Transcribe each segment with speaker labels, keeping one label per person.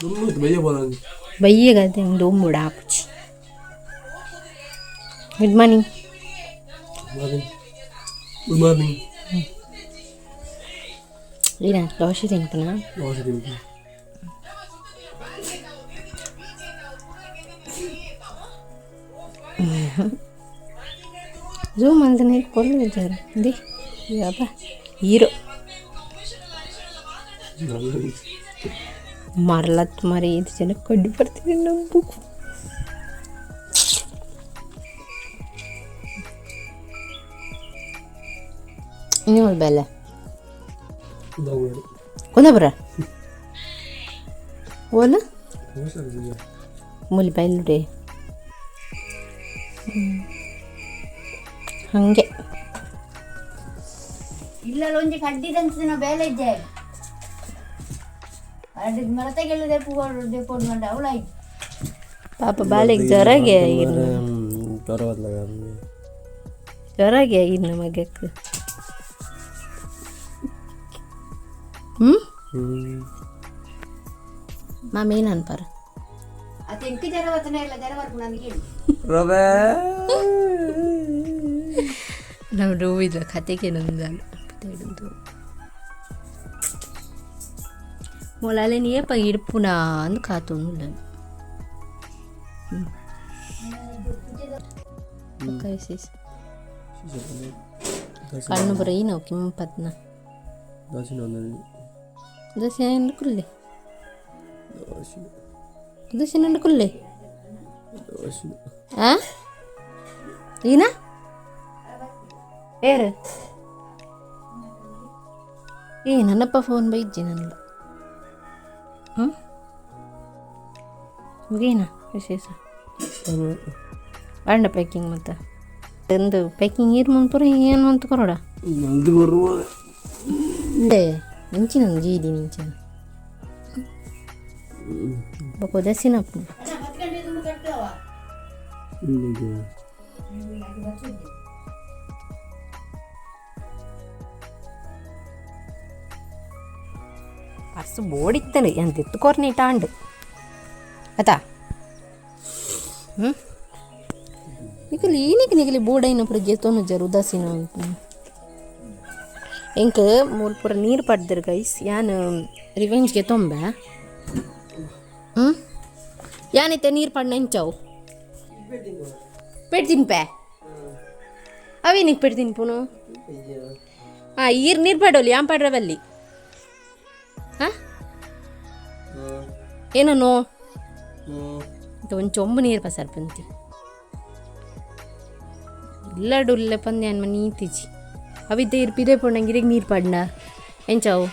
Speaker 1: भैया बोलेंगे भैया कहते
Speaker 2: हैं दो मुड़ा
Speaker 1: कुछ गुड मॉर्निंग गुड मॉर्निंग ఇలా
Speaker 2: దోశ తింటున్నా దోశ తింటున్నా జూమ్ అంత నీకు
Speaker 1: కొడలేదు సార్
Speaker 2: ఇది బాబా marlat mari itu jenak kau di pertiin
Speaker 1: nampuk ini mal
Speaker 2: bela? Kau
Speaker 1: nggak pernah wala mal bela
Speaker 2: deh. Hangge. Ila
Speaker 3: lonjek hadi dan sini bela jeng. ಮರತೆಗೆಲ್ಲ ದೆಪ್ಪು ದೆಪ್ಪು ಮಂಡ ಅವಳಾಯ್ತು
Speaker 2: ಪಾಪ ಬಾಲೆಗೆ ಜ್ವರಗೆ ಇನ್ನು
Speaker 1: ಜ್ವರ ಬಂದಾಗ
Speaker 2: ಜ್ವರಗೆ ಇನ್ನು ಮಗಕ್ಕೆ ಹ್ಞೂ
Speaker 1: ಹ್ಮ್
Speaker 2: ಮಾಮ ಏನು ಅನ್ಪಾರ
Speaker 3: ಅದು ಎಂಟು ಜನ ವತನ
Speaker 2: మొలాలని ఏ ఇడుపునా అని కాతుండను ಕಣ್ಣು ಬರೀ
Speaker 1: ನಾವು ಕೆಂಪದ್ನ
Speaker 2: ದೋಸೆ ಕುಲ್ಲೆ ದೋಸೆ ನಂಡು ಕುಲ್ಲೆ ಈನ ಏರು ಏ ನನ್ನಪ್ಪ ಫೋನ್ ಬೈಜ್ಜಿ ನನ್ನ ಹ್ಞೂ ಮುಗೀನ ವಿಶೇಷ? ಬಾಂಡ ಪ್ಯಾಕಿಂಗ್ ಮತ್ತೆ? ಒಂದು ಪ್ಯಾಕಿಂಗ್ ಇರ್ ಮುಂಪುರ ಏನು ಅಂತ ಕೊರೋಡ
Speaker 1: ನಂದು ಬರುವ.
Speaker 2: ಇಂದೆ ನಿಂಚಿನ ಜೀದಿ ನಿಂಚಿನ ಬಕೋ ದಸಿನಪ್ಪ
Speaker 1: ಇಲ್ಲಿಗೆ
Speaker 2: ಪರ್ಸು ಬೋಡಿತ್ತಲೆ ಎಂತ ಎತ್ತುಕೋರ್ನಿ ಟಾಂಡ್. ಅತಾ ಹ್ಞೂ ನಿಕಲಿ ಏನಕ್ಕೆ ನಿಕಲಿ ಬೋಡೈನ ಪುರ ಗೆತೋನು ಜರ ಉದಾಸೀನ ಅಂತ ಎಂಕ್ ಮೂಲ್ ಪುರ ನೀರು ಪಡ್ದಿರ್ ಗೈಸ್, ಯಾನ್ ರಿವೆಂಜ್ಗೆ ತೊಂಬೆ. ಹ್ಞೂ ಯಾನೈತೆ ನೀರು ಪಡ್ ನೆಂಚವು? ಪೆಡ್ತೀನಿ ಪೇ? ಅವೇನಿಗೆ ಪೆಡ್ತೀನಿ ಪುನು? ಹಾಂ ಇರ್ ನೀರು ಪಡೋಲಿ ಯಾನ್ ಪಡ್ರವಲ್ಲಿ? ಹಾಂ? ಏನೋ ನೋ? ಒಂದು ಚೊಂಬು ನೀರು ಪಸರ್ ಪಂತಿ ಇಲ್ಲ ಡುಲ್ಲೆ ಪಂದ್ಯ ಅನ್ಮ ನೀತಿಜಿ ಅವಿದ್ದ ಇರ್ಪಿದೆ ಪೊಂಡಂಗಿರಿಗೆ ನೀರು ಪಡ್ನ. ಎಂಚಾವು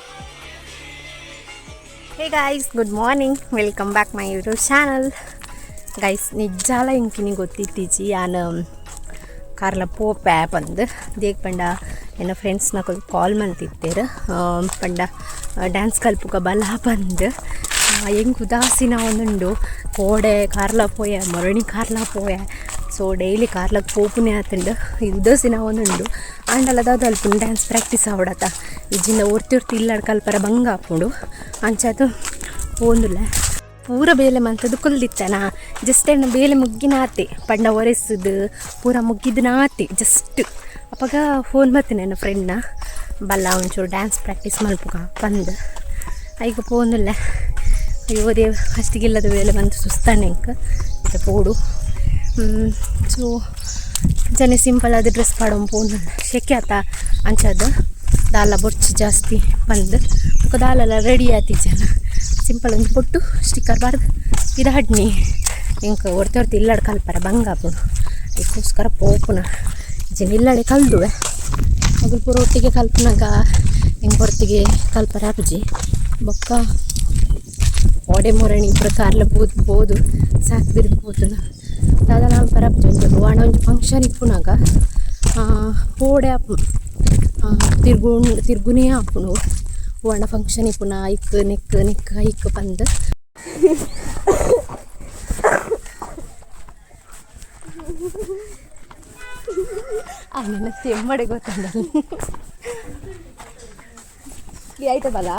Speaker 2: hey guys good morning welcome back my YouTube channel guys ನಿಜಾಲ ಇಂಕಿನಿ ಗೊತ್ತಿತ್ತೀಜಿ ಯಾನು ಕಾರ್ಲ ಪೋಪೆ ಅಂದು. ದೇಗ್ ಪಂಡ ಏನೋ ಫ್ರೆಂಡ್ಸ್ನ ಕಾಲ್ ಮಾಡ್ತಿತ್ತೇರು ಪಂಡ ಡ್ಯಾನ್ಸ್ ಕಲ್ಪುಗ ಬಲ ಬಂದು. ಹೆಂಗೆ ಉದಾಸೀನ ಒಂದುಂಡು ಕೋಡೆ ಕಾರ್ಲ ಪೋಯ ಮರಣಿ ಕಾರ್ಲ ಪೋಯ. ಸೊ ಡೈಲಿ ಕಾರ್ಲಕ್ಕೆ ಪೋಪುನೆ ಆತಂಡು ಉದಾಸೀನ ಒಂದುಂಡು ಆಂಡಲ ದಾದ ಅಲ್ಪುನ್ ಡ್ಯಾನ್ಸ್ ಪ್ರಾಕ್ಟೀಸ್ ಆವಡತ. ಇಜ್ಜಿಂದ ಒರ್ತಿ ಇಲ್ಲಾಡ್ ಕಲ್ಪರ ಭಂಗ ಹಾಕೊಂಡು ಅಂಚದು ಓಂದುಲ್ಲ ಪೂರ ಬೇಲೆ ಮಂತದ್ದು ಕುಲ್ದಿತ್ತನ. ಜಸ್ಟ್ ಏನು ಬೇಲೆ ಮುಗ್ಗಿನ ಆತಿ ಪಂಡ ಒರೆಸುದು, ಪೂರ ಮುಗ್ಗಿದ್ನ ಆತೆ ಜಸ್ಟ್. ಅಪ್ಪಾಗ ಫೋನ್ ಬರ್ತೀನಿ ನನ್ನ ಫ್ರೆಂಡ್ನ ಬಲ್ಲ ಒಂಚೂರು ಡ್ಯಾನ್ಸ್ ಪ್ರಾಕ್ಟೀಸ್ ಮಲ್ಪುಗ, ಬಂದು. ಈಗ ಪೋನಿಲ್ಲ. ಅಯ್ಯೋ, ದೇವ್, ಅಷ್ಟಿಗಿಲ್ಲದ ವೇಳೆ ಬಂದು ಸುಸ್ತಾನೆ ಇಂಕ ಇದು ಪೋಡು. ಸೊ, ಜನ ಸಿಂಪಲ್ ಆದ ಡ್ರೆಸ್ ಪಾಡೋ ಪೋಂದಿಲ್ಲ ಶೆಕೆ ಆತ ಅಂಚದು ದಾಲ ಬೊಚ್ಚು ಜಾಸ್ತಿ ಬಂದು. ಮುಖ ದಾಲೆಲ್ಲ ರೆಡಿ ಆತಿ ಜನ. ಸಿಂಪಲ್ ಒಂದು ಬೊಟ್ಟು ಸ್ಟಿಕ್ಕರ್ ಬಾರ್ದು. ಇದು ಹಡ್ನಿ. ಇಂಕ ಹೊರ್ತಿ ಹೊರ್ತಿ ಇಲ್ಲಾಡ್ ಕಲ್ಪರ ಬಂಗಾಪುನು ಇದಕ್ಕೋಸ್ಕರ ಪೋಪುನ ಜನ ಇಲ್ಲಾಡೆ ಕಲ್ದುವೆ. ಅದ್ರ ಪೂರ ಒಟ್ಟಿಗೆ ಕಲ್ಪನಾಗ ಹೆಂಗೆ ಹೊರತಿಗೆ ಕಲ್ಪರ ಅಪ್ಜಿ ಬೊಕ್ಕ ಓಡೆ ಮೊರಣಿ ಇಬ್ಬರು ಕಾರ್ಲ ಬೋದು ಬೋದು, ಸಾಕು ಬಿರ್ದು ಬೋದು ದಾದ ನಾವು ಪರಪ್ಜಿ ಒಂದು ವಾಣ ಒಂದು ಫಂಕ್ಷನ್ ಇಪ್ಪುನಾಗ ಓಡೆ ಅಪ್ಪು ತಿರ್ಗು ತಿರ್ಗುನೇ ಆಪುನು ಒಣ ಫಂಕ್ಷನ್ ಇಪ್ಪುನ ಐಕ್ ನೆಕ್ ನೆಕ್ ಐಕ್ ಬಂದು. ನನ್ನ ಸೆಮ್ಮಡೆ ಗೊತ್ತಲ್ಲ ಆಯ್ತದಲ್ಲ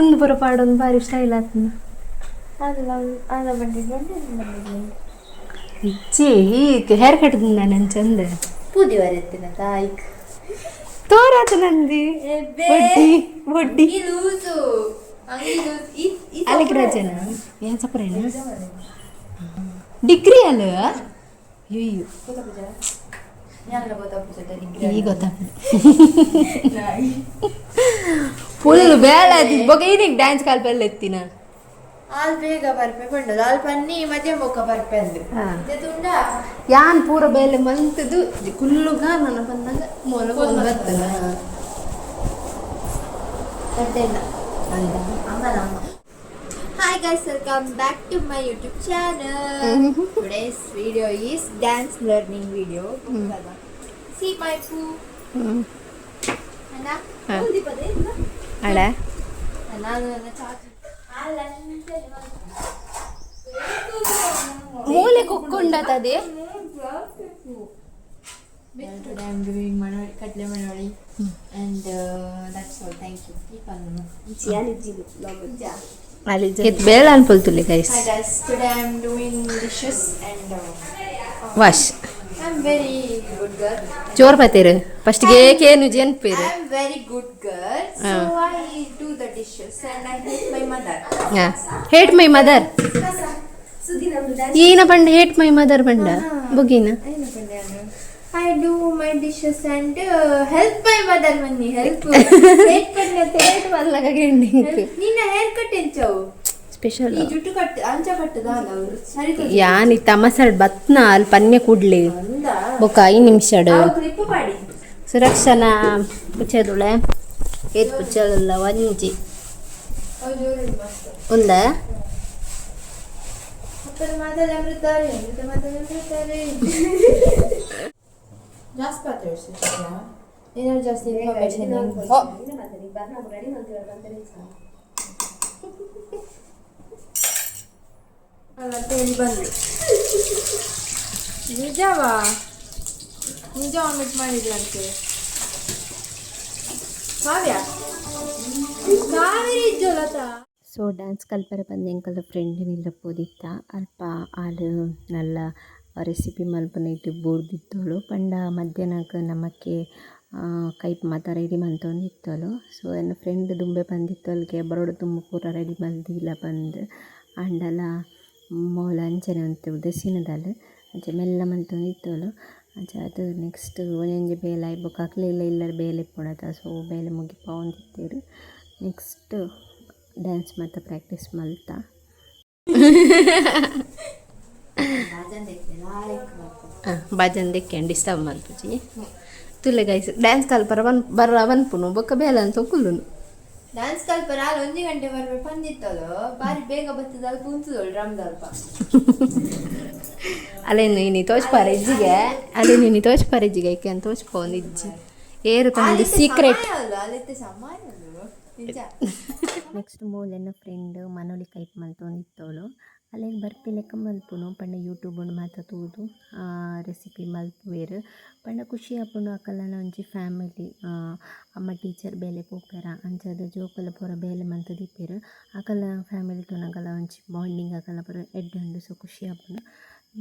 Speaker 2: ಒಂದು ಬರೋ ಪಾಡೊಂದು ಭಾರಿ ಸ್ಟೈಲ್ ಇಲ್ಲ ಅಜ್ಜಿ ಹೇರ್ ಕಟ್ ನಾನು ಚಂದ
Speaker 3: ಪೂದಿ ಬರೆತ್ತಿನ ತಾಯಿಕ್.
Speaker 2: ತೋರಾತ ನಂದಿ. ಬಡ್ಡಿ ಬಡ್ಡಿ
Speaker 3: ಲೂಸು.
Speaker 2: ಅಲ್ಲಿಗೆ ರಜನ ಏನು ಸಪರೇನ? ಡಿಗ್ರಿ ಅಲ್ಲ? ಅಯ್ಯೋ ಈಗ ಗೊತ್ತಾಗ್ತದೆ ಫುಲ್ ಬೇಡ ಬಗ್ಗೆ ಏನಿಗೆ ಡ್ಯಾನ್ಸ್ ಕಾಲ್ಪಲ್ಲ ಎತ್ತಿನ
Speaker 3: ಆಲ್ ಬೇಗ ಬರ್ಪೆ ಬಂಡದು ಆಲ್ ಪನ್ನಿ ಮಧ್ಯ ಮೊಕ್ಕ ಬರ್ಪೆ ಅಂದ್ರು
Speaker 2: ಹಾ.
Speaker 3: ಇದು ತುಂಡ
Speaker 2: ಯಾನ್ ಪೂರ ಬೇಲೆ ಮಂತದು ಕುಲ್ಲುಗ ನನ್ನ ಬಂದಾಗ ಮೊಲ ಫೋನ್ ಬರ್ತದ
Speaker 3: ಗಡ್ಡೆ ಇಲ್ಲ
Speaker 2: ಅಂದ
Speaker 3: Hi guys, welcome back to my YouTube channel. Today's video is dance learning video. See my poo. Anna,
Speaker 2: ಹಾ.
Speaker 3: ಹೌದಿ ಪದೇ ಇಲ್ಲ?
Speaker 2: ಅಳ
Speaker 3: ನಾನು ನನ್ನ ಚಾಚು. ಅಲ್ಲಂತೆ
Speaker 2: ಮೂಲೆ ಕುಕ್ಕೊಂಡತದೆ
Speaker 3: Today I'm doing manoli, kadle manoli. And uh, that's all. Thank you. Keep on. Yeah.
Speaker 2: ಅಲ್ಲಿ ಎತ್ ಬೇಡ ಅನ್ಕೊಳ್ತಿಲ್ಲ guys
Speaker 3: Hi guys, today I'm doing dishes and uh,
Speaker 2: wash
Speaker 3: I'm very good girl.
Speaker 2: ಜೋರ್ ಬತ್ತೀರು ಫಸ್ಟ್ಗೆ ಏಕೇನು ಜೇನ್ ಪೇರು
Speaker 3: am very good girl, so
Speaker 2: Ah.
Speaker 3: I do the dishes and I help my mother.
Speaker 2: Hate my mother ಈನ ಬಂಡ hate my mother ಬಂಡ ಬುಗಿನ
Speaker 3: I do my dishes and uh, help my mother ಮನ್ನಿ help. Help ಪನ್ನತ್ತೆ. Help. ನಿನ್ನ haircut ಎಂಚವು
Speaker 2: special ಯಾನಿ ತಮಸಡ್ ಬತ್ನ ಅಲ್ಲಿ ಪನ್ಯ ಕೂಡ್ಲಿ. ಬೊಕ ಐದು ನಿಮಿಷಡು ಸುರಕ್ಷನಾ ಪುಚ್ಚದುಳೆ. ಏತ್ ಪುಚ್ಚದಲ್ಲ ಒಂಜಿ
Speaker 3: ಮಾತಾಡ್ಸಿದ್ಯಾ ಏನಾದ್ರು ಜಾಸ್ತಿ ಇನ್ಫಾರ್ಮೇಶನ್ ಮತ್ತೆ ಇಲ್ಲಿ ಬಂದ್ರು ನಿಜವಾ? ನಿಜ ವಾಮಿಟ್ ಮಾಡಿದ್ರಂತೆ ಕಾವ್ಯ? ಕಾವೇರಿ ಇದ್ದಲತಾ
Speaker 2: ಸೊ ಡ್ಯಾನ್ಸ್ ಕಲ್ಪರೆ ಬಂದು ಫ್ರೆಂಡ್ ಫ್ರೆಂಡಿನಿಲ್ಲ ಪೋದಿತ್ತ. ಅಲ್ಪ ಆಳು ನಲ್ಲ ರೆಸಿಪಿ ಮಲ್ಪನ ಇಟ್ಟು ಬೋರ್ದಿತ್ತೋಳು. ಪಂಡ ಮಧ್ಯಾಹ್ನಕ್ಕೆ ನಮಕ್ಕೆ ಕೈ ಮಾತ ರೆಡಿ ಮಂತೊಂದಿತ್ತೋಳು ಸೊ ನನ್ನ ಫ್ರೆಂಡ್ ದುಂಬೆ ಬಂದಿತ್ತೋಲ್ಗೆ ಬರೋಡು ತುಂಬ ಪೂರ ರೆಡಿ ಮಲ್ದಿಲ್ಲ ಬಂದು. ಅಂಡಲ ಮೋಲ ಅಂಚನೆ ಅಂತ ಉದಸಿನದಲ್ಲ. ಅಂಚ ಮೆಲ್ಲ ಮಂತೊಂದಿತ್ತೋಳು ಅಂಚ ಅದು ನೆಕ್ಸ್ಟ್ ಒಂಜೊಂಜಿ ಬೇಲೆ ಆಯ್ಬೇಕು. ಹಾಕ್ಲಿಲ್ಲ ಇಲ್ಲರ ಬೇಲೆ ಪೊಡತ ಸೊ ಬೇಲೆ ಮುಗಿ ಒಂದಿತ್ತೇರು. ನೆಕ್ಸ್ಟ್ ಡ್ಯಾನ್ಸ್ ಮಾತ ಪ್ರಾಕ್ಟೀಸ್ ಮಲ್ತಾ. ಭಜನ್ ದೆಕ್ಕೆ ಡಿಸ್ಟರ್ಬ್ ಮಲ್ಪುಜಿ ತುಲೆ ಗೈಸ್ ಡ್ಯಾನ್ಸ್ ಕಲ್ಪರ ಬನ್ ಬರ ಬನ್ಪುನು ಬೊಕ್ಕ ಬೇಲ ಅಂತ ಕುಲ್ಲುನು
Speaker 3: ಡ್ಯಾನ್ಸ್ ಕಲ್ಪರ ಅಲ್ಲಿ ಒಂದು ಗಂಟೆ ಬರ್ಬೇಕು ಬಂದಿತ್ತಲ್ಲ ಬಾರಿ ಬೇಗ ಬರ್ತದಲ್ಲ ಕುಂತದಳು ಡ್ರಮ್ದಲ್ಪ
Speaker 2: ಅಲ್ಲೇನು ನೀ ತೋಚ್ಪಾರ ಇಜ್ಜಿಗೆ ಅಲ್ಲಿ ನೀನು ತೋಚ್ಪಾರ ಇಜ್ಜಿಗೆ ಐಕೆ ಅಂತ ತೋಚ್ಪ ಒಂದು ಇಜ್ಜಿ. ಏರು ತಂದು ಸೀಕ್ರೆಟ್
Speaker 3: ಅಲ್ಲಿತ್ತೆ ಸಮಾನ ನಿಜ.
Speaker 2: ನೆಕ್ಸ್ಟ್ ಮೂಲೆನ ಫ್ರೆಂಡ್ ಮನೋಲಿ ಕೈಪ್ ಮಲ್ತೊಂದಿತ್ತೋಳು. ಅಲ್ಲಿಗೆ ಬರ್ಪಿ ಲೆಕ್ಕ ಮಲ್ಪುನು ಪಂಡ ಯೂಟ್ಯೂಬ್ ಮಾತ ತೂದು ರೆಸಿಪಿ ಮಲ್ಪುವೆರ್. ಪಂಡ ಖುಷಿ ಆಪುಂಡು ಅಕಲ್ನ ಒಂಜಿ ಫ್ಯಾಮಿಲಿ ಅಮ್ಮ ಟೀಚರ್ ಬೇಲೆ ಪೋಪೆರ ಅಂಚದ ಜೋಕುಲ ಪೂರ ಬೇಲೆ ಮಂತ್ ದೀಪೆರ್ ಅಕಲ್ನ ಫ್ಯಾಮಿಲಿ ತುನಗಲ ಒಂಜಿ ಬಾಂಡಿಂಗ್ ಅಕಲ್ನ ಪೂರ ಎಡ್ಡುಂಡು ಸೊ ಖುಷಿ ಆಪುಂಡು.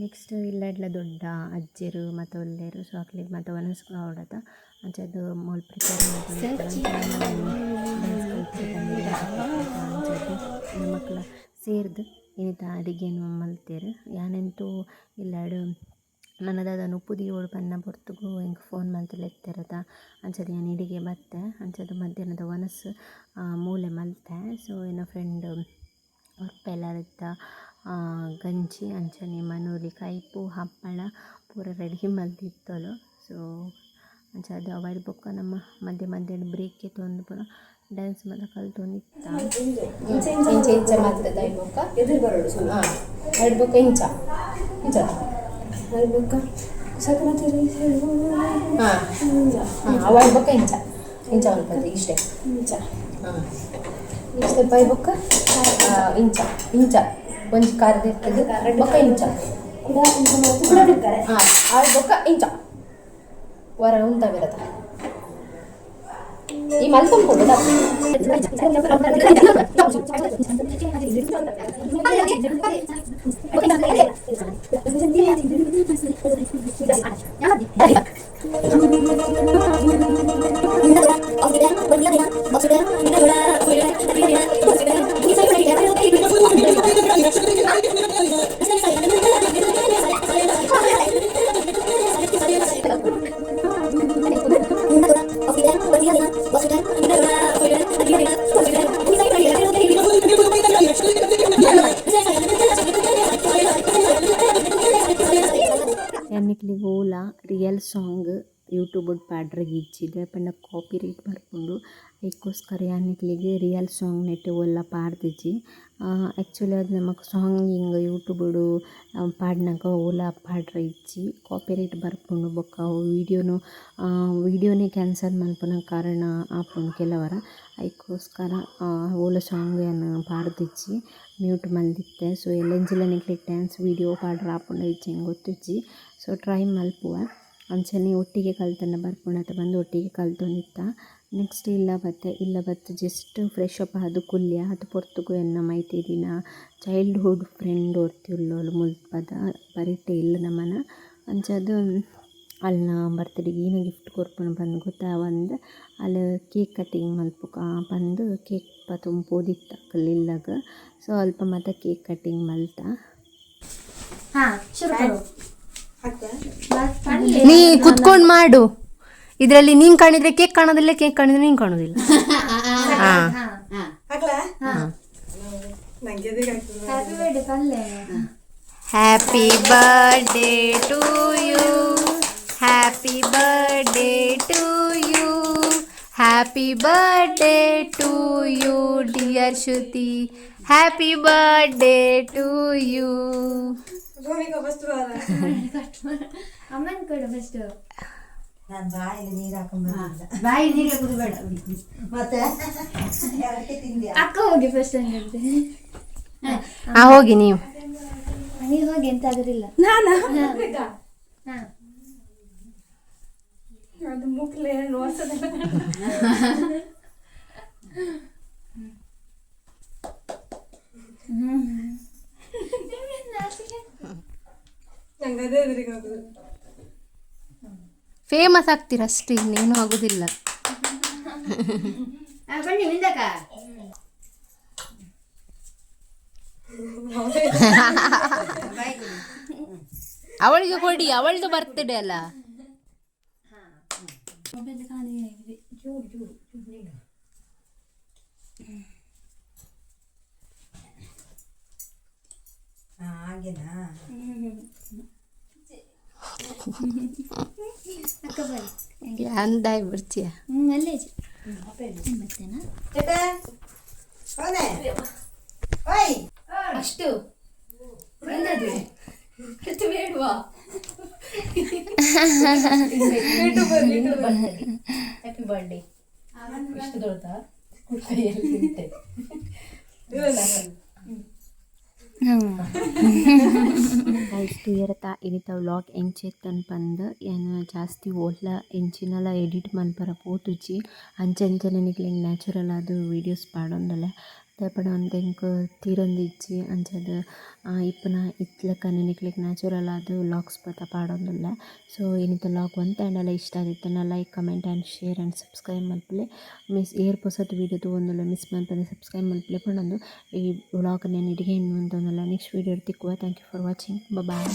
Speaker 2: ನೆಕ್ಸ್ಟ್ ಇಲ್ಲಡ್ಲ ದೊಡ್ಡ ಅಜ್ಜರು ಮತ್ತು ಒಳ್ಳೆಯರು ಸೊ ಅಕ್ಲಿಗೆ ಮತ್ತು ಒನಸ್ ಹೊಡತ ಅಂಚದು ಮೋಲ್ ಪ್ರಿಪೇರ್ ಮಾಡ್ತಾರೆ ಮಕ್ಕಳ ಸೇರ್ದು ಏನಿತ ಅಡಿಗೆನು ಮಲ್ತೆರ್. ಯಾನೆಂತೂ ಇಲ್ಲಾಡು ನನ್ನದಾದ ಉಪ್ಪುದಿ ಓಡು ಪನ್ನ ಪೊರ್ತುಗು ಹೆಂಗೆ ಫೋನ್ ಮಲ್ತಲೆ ಅಂಚದ ನಾನು ಇಡಿಗೆ ಬತ್ತೆ? ಅಂಚದು ಮಧ್ಯಾಹ್ನದ ವನಸ್ ಮೂಲೆ ಮಲ್ತೆ. ಸೊ, ಏನೋ ಫ್ರೆಂಡ್ ಹೊರ್ಪೆಲ್ಲರಿದ್ದ ಗಂಜಿ, ಅಂಚನೆ ಮನೂಲಿ, ಕೈಪು, ಹಪ್ಪಳ, ಪೂರ ರೆಡಿ ಮಲ್ತಿತ್ತಲು ಸೊ, ಅಂಚದು ಅವೈಡ್ ಬೊಕ್ಕ ನಮ್ಮ ಮಧ್ಯೆ ಮಧ್ಯೆ ಬ್ರೇಕ್ ತೊಂದು ಪೂರ ಡ್ಯಾನ್ಸ್ ಮಾತ್ರ ಕಲ್ತೊಂದಿತ್ತ ಇಂಚ ಇಂಚ ಮಾತ್ರ ಬೊಕ್ಕ ಎದುರು ಬರೋಡು ಎರಡು ಬೊಕ್ಕ ಇಂಚ. ಇಂಚ. ಎರಡು ಬೊಕ್ಕ ಹಾಂ ಅವಾಯ್ಡ್ ಬೊಕ್ಕ ಇಂಚ. ಇಂಚ ಅನ್ಕೋದು ಇಷ್ಟೇ. ಇಂಚ. ಹಾಂ ಇಷ್ಟೇ ಬೈ ಬೊಕ್ಕ ಆ, ಇಂಚ. ಇಂಚ. ಒಂಜಿ ಕಾರದ ಇರ್ತದೆ. ಬೊಕ್ಕ ಇಂಚ. ಹಾಂ ಆರು ಬೊಕ್ಕ ಇಂಚ. ವರ 이
Speaker 4: 말씀 보다 ஓலா ரியல் சாங்கு ಯೂಟ್ಯೂಬ್ ಪಾಡ್ರಿಗೆ ಇಚ್ಚಿದೆ ಪಂಡ ಕಾಪಿ ರೇಟ್ ಬರ್ಕೊಂಡು ಅದಕ್ಕೋಸ್ಕರ ಯಾನಿಕ್ಲಿಗೆ ರಿಯಲ್ ಸಾಂಗ್ ನೆಟ್ ಒಲ್ಲ ಪಾಡ್ದಿಜ್ಜಿ ಆ್ಯಕ್ಚುಲಿ ಅದು ನಮಗೆ ಸಾಂಗ್ ಹಿಂಗೆ ಯೂಟ್ಯೂಬಡು ಪಾಡ್ನಾಗ ಓಲಾ ಪಾಡ್ರ ಇಚ್ಚಿ ಕಾಪಿ ರೇಟ್ ಬರ್ಕೊಂಡು ಬೊಕ್ಕ ವೀಡಿಯೋನು ವೀಡಿಯೋನೇ ಕ್ಯಾನ್ಸಲ್ ಮಲ್ಪನ ಕಾರಣ ಆಪುಂಡು ಕೆಲವರ ಅದಕ್ಕೋಸ್ಕರ ಓಲ ಸಾಂಗ್ ಏನು ಪಾಡ್ದಿಚ್ಚಿ ಮ್ಯೂಟ್ ಮಲ್ದಿತ್ತೆ ಸೊ ಎಲ್ಲೆಂಜಿಲ ನಿಕ್ಲಿಗೆ ಡ್ಯಾನ್ಸ್ ವೀಡಿಯೋ ಪಾಡ್ರ ಆಪುಂಡ ಇಚ್ಚಿ ಗೊತ್ತಿಜ್ಜಿ ಸೊ ಟ್ರೈ ಮಲ್ಪುವ ಅಂಚನೆ ಒಟ್ಟಿಗೆ ಕಲ್ತನ್ನ ಬರ್ಪುಣತ ಬಂದು ಒಟ್ಟಿಗೆ ಕಲ್ತೊಂದಿತ್ತ ನೆಕ್ಸ್ಟ್ ಇಲ್ಲ ಬತ್ತೆ ಇಲ್ಲ ಬತ್ತೆ ಜಸ್ಟ್ ಫ್ರೆಶ್ ಅಪ್ ಆದು ಕುಲ್ಯ ಅದು ಪೊರ್ತುಗು ಎನ್ನ ಮೈತಿ ದಿನ. ಚೈಲ್ಡ್ಹುಡ್ ಫ್ರೆಂಡ್ ಒರ್ತಿಲ್ಲೋಲು ಮುಲ್ಪದ ಬರಿಟೆ ಇಲ್ಲ ನಮ್ಮನ. ಅಂಚದು ಅಲ್ನ ಬರ್ತಡೇಗೆ ಏನು ಗಿಫ್ಟ್ ಕೊರ್ಪುನ ಬಂದು ಗೊತ್ತಾ ಒಂದು ಅಲ್ಲಿ ಕೇಕ್ ಕಟ್ಟಿಂಗ್ ಮಲ್ಪುಕ ಬಂದು ಕೇಕ್ ಪತುಂಪೋದಿತ್ತ ಕಲ್ಲಿಲ್ಲಾಗ. ಸೊ ಅಲ್ಪ ಮತ್ತೆ ಕೇಕ್ ಕಟ್ಟಿಂಗ್ ಮಲ್ತ.
Speaker 5: ಹಾಂ ಶುರು ಮಾಡು.
Speaker 4: ನೀ ಕುತ್ಕೊಂಡು ಮಾಡು. ಇದರಲ್ಲಿ ನೀನ್ ಕಾಣಿದ್ರೆ ಕೇಕ್ ಕಾಣೋದಿಲ್ಲ ಕೇಕ್ ಕಾಣಿದ್ರೆ ನೀನ್ ಕಾಣೋದಿಲ್ಲ. Happy birthday to you happy birthday to you happy birthday to you dear Shruti happy birthday to you
Speaker 5: ಅಮ್ಮನ ಕೊಡು ಫಸ್ಟ್
Speaker 6: ನಾನು ಬಾಯಲ್ಲಿ ನೀರು ಹಾಕೊಂಡ್ಬಂದಿಲ್ಲ
Speaker 5: ಬಾಯಿ ನೀರೇ ಕುಡಿಬೇಡ.
Speaker 6: ಮತ್ತೆ?
Speaker 5: ಅಕ್ಕ ಹೋಗಿ ಫಸ್ಟ್ ಹಂಗಂತೆ
Speaker 4: ಆ ಹೋಗಿ ನೀವು.
Speaker 5: ನೀವು ಹೋಗಿ ಎಂತ ಆಗುದಿಲ್ಲ
Speaker 4: ಫೇಮಸ್ ಆಗ್ತೀರ ಅಷ್ಟೇ ಇನ್ನೇನು ಆಗುದಿಲ್ಲ.
Speaker 5: ಬನ್ನಿ ಹಿಂದಕ್ಕ
Speaker 4: ಅವಳಿಗೆ ಕೊಡಿ ಅವಳದು ಬರ್ತಿದೆ ಅಲ್ಲ.
Speaker 6: ಹಾ ಹಾಗೆನಾ?
Speaker 4: ಅಂದಾಯ್ ಬರ್ತೀಯ?
Speaker 5: ಅಲ್ಲೇ ಅಷ್ಟು. ಬೇಡ್ವಾ
Speaker 4: ಹ್ಯಾಪಿ ಬರ್ಡೇ ಇಷ್ಟು ದೊಡ್ಡ ಇಷ್ಟು ಇರತ್ತ ಇರಿತಾವ ವ್ಲಾಗ್ ಎಂಚೆತ್ತನ್ ಪಂದ್ ಏನು ಜಾಸ್ತಿ ಓಲ್ಲ ಎಂಚಿನಲ ಎಡಿಟ್ ಮಲ್ಪರ ಪೋತುಜಿ ಅಂಚೆ ಅಂಚನೆ ನಿಕ್ಲೆಂಗ್ ನ್ಯಾಚುರಲ್ ಆದ ವೀಡಿಯೋಸ್ ಪಾಡೊಂದಲ್ಲ தேவைப்பட అంత ఇంకో ತೀರೊಂದಿಜ್ಜಿ ಅಂಚದ ಇಪ್ಪುನ ಇತ್ಲೆಕ ನಿನಕ್ಲೆಗ್ ನ್ಯಾಚುರಲ್ ಆದ್ ವ್ಲಾಗ್ಸ್ ಪತ ಪಾಡೊಂದುಲ್ಲ. ಸೊ ಇನಿತ ವ್ಲಾಗ್ ಒಂತೆ ಆಂಡಲ ಇಷ್ಟ ಆದಿತ್ತಂಡ like comment and share and subscribe ಮಲ್ಪುಲೆ ಮಿಸ್ ಏರ್ ಪೊಸತ್ ವೀಡಿಯೋ ಒಂದಲ್ಲ ಮಿಸ್ ಮಲ್ಪನೆ ಸಬ್ಸ್ಕ್ರೈಬ್ ಮಲ್ಪುಲೆ ಪಂಡೊಂದು ಈ ವ್ಲಾಗ್ ನಾನು ಇಡಿಗೆ ಇನ್ನು ಅಂತೊಂದುಲ್ಲ next video ತಿಕ್ಕುವ thank you for watching
Speaker 7: bye